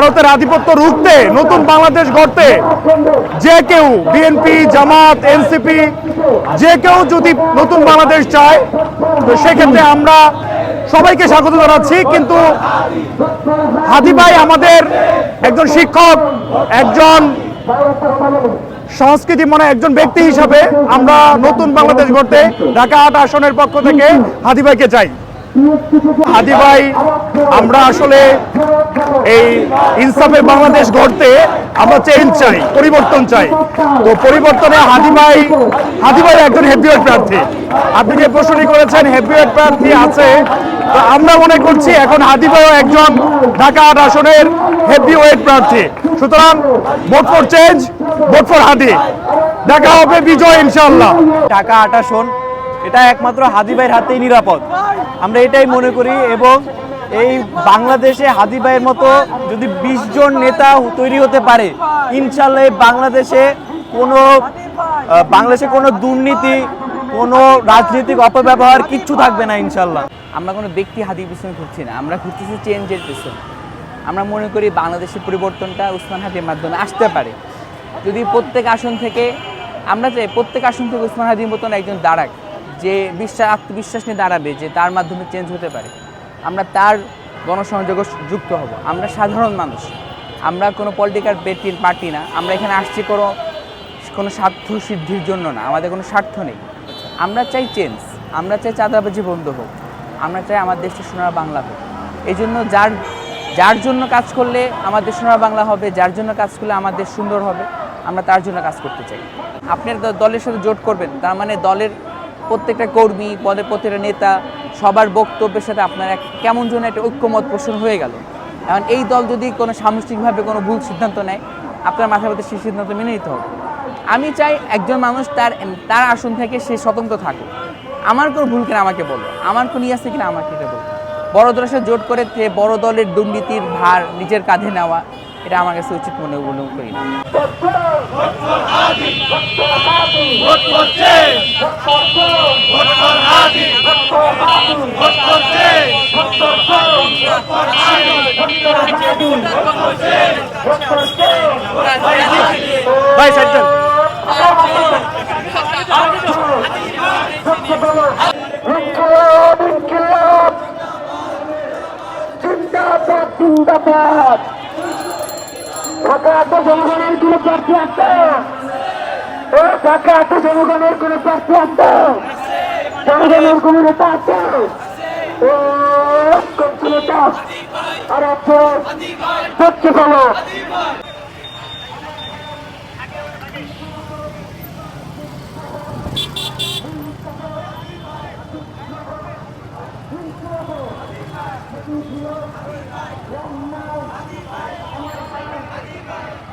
ভারতের আধিপত্য রুখতে, নতুন বাংলাদেশ গড়তে, যে কেউ বিএনপি জামাত এনসিপি যে কেউ যদি নতুন বাংলাদেশ চায়, তো সেক্ষেত্রে আমরা সবাইকে স্বাগত জানাচ্ছি। কিন্তু হাদি ভাই আমাদের একজন শিক্ষক, একজন সংস্কৃতি মানে একজন ব্যক্তি হিসাবে আমরা নতুন বাংলাদেশ গড়তে ঢাকা আট আসনের পক্ষ থেকে হাদি ভাইকে চাই। হাদি ভাই, আমরা আসলে এই ইনসাফের বাংলাদেশ গড়তে আমরা চেঞ্জ চাই, পরিবর্তন চাই। তো পরিবর্তনে হাদি ভাই হাদি ভাই একজন হেভিওয়েট প্রার্থী। আপনি যে প্রশ্নটি করেছেন হেভিওয়েট প্রার্থী আছে। তো আমরা মনে করছি এখন হাদি ভাইও একজন ঢাকা আট আসনের হেভিওয়েট প্রার্থী। সুতরাং vote for change vote for Hadi. দেখা হবে বিজয় ইনশাআল্লাহ। ঢাকা আটা শোন এটা একমাত্র হাদি ভাইয়ের হাতেই নিরাপদ। আমরা এটাই মনে করি এবং এই বাংলাদেশে হাদি ভাইয়ের মতো যদি বিশ জন নেতা তৈরি হতে পারে, ইনশাল্লাহ বাংলাদেশে কোনো বাংলাদেশে কোনো দুর্নীতি, কোনো রাজনৈতিক অপব্যবহার কিচ্ছু থাকবে না ইনশাল্লাহ। আমরা কোনো ব্যক্তি হাতির পিছনে ঘুরছি না, আমরা ঘুরতেছি চেঞ্জের পিছনে। আমরা মনে করি বাংলাদেশের পরিবর্তনটা উসমান হাদির মাধ্যমে আসতে পারে। যদি প্রত্যেক আসন থেকে, আমরা চাই প্রত্যেক আসন থেকে উসমান হাদির মতন একজন দাঁড়াক। যে বিশ্বাস, আত্মবিশ্বাস নিয়ে দাঁড়াবে যে তার মাধ্যমে চেঞ্জ হতে পারে। আমরা তার গণসংযোগ যুক্ত হব। আমরা সাধারণ মানুষ। আমরা কোনো পলিটিক্যাল পার্টি পার্টি না। আমরা এখানে আসছি কোনো কোনো স্বার্থ সিদ্ধির জন্য না। আমাদের কোনো স্বার্থ নেই। আমরা চাই চেঞ্জ আমরা চাই চাঁদাবাজি বন্ধ হোক। আমরা চাই আমার দেশটা সোনার বাংলা হোক। এই জন্য যার যার জন্য কাজ করলে আমাদের সোনার বাংলা হবে, যার জন্য কাজ করলে আমাদের সুন্দর হবে, আমরা তার জন্য কাজ করতে চাই। আপনার দলের সাথে জোট করবেন। তার মানে দলের প্রত্যেকটা কর্মী পদের প্রত্যেকটা নেতা, সবার বক্তব্যের সাথে আপনার এক কেমন যেন একটা ঐক্যমত পোষণ হয়ে গেল। এখন এই দল যদি কোনো সামষ্টিকভাবে কোনো ভুল সিদ্ধান্ত নেয়, আপনার মাথার মধ্যে সেই সিদ্ধান্ত মেনে নিতে হবে। আমি চাই একজন মানুষ তার তার আসন থেকে সে স্বতন্ত্র থাকুক। আমার কোনো ভুল কিনা আমাকে বলো। আমার কোনো ইয়ে আছে কিনা আমাকে এটা বলো। বড় দলের জোট করে বড় দলের দুর্নীতির ভার নিজের কাঁধে নেওয়া এটা আমার কাছে উচিত মনে মনে করি না। ভাই ইনকিলাব জিন্দাবাদ জিন্দাবাদ। ঢাকা তো জনগণের কোনো প্রার্থী আছে? ও, ঢাকা তো জনগণের কোনো প্রার্থী আছে? জনগণের কোনো নেতা আছে? ও কোন আর আছে হচ্ছে বলো।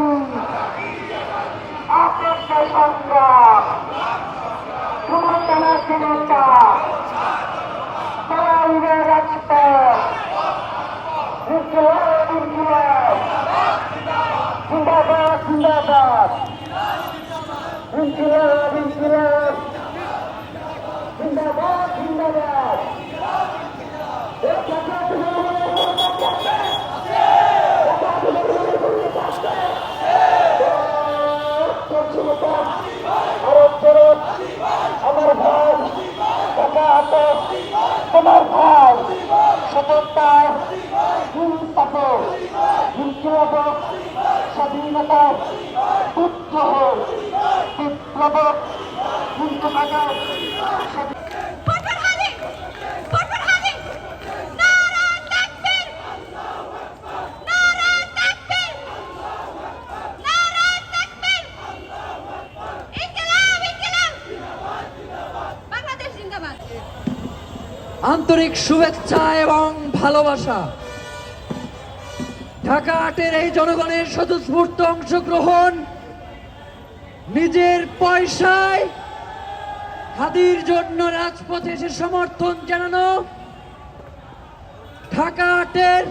আজাদি আপনার সংগ্রাম ক্ষমতা তারাইরা রাজপথ ইনকিলাব ইনকিলাব জিন্দাবাদ জিন্দাবাদ ইনকিলাব ইনকিলাব জিন্দাবাদ জিন্দাবাদ এই ঢাকা আমার ভাই টাকা হাতে তোমার ভাই সততা হিংসাত হিংসব স্বাধীনতা বিদ্রোহ বিপ্লব হিংসা আন্তরিক শুভেচ্ছা এবং ভালোবাসা। ঢাকা আটের এই জনগণের স্বতঃস্ফূর্ত অংশগ্রহণ নিজের পয়সায় হাদির জন্য রাজপথে এসে সমর্থন জানানো ঢাকা আটের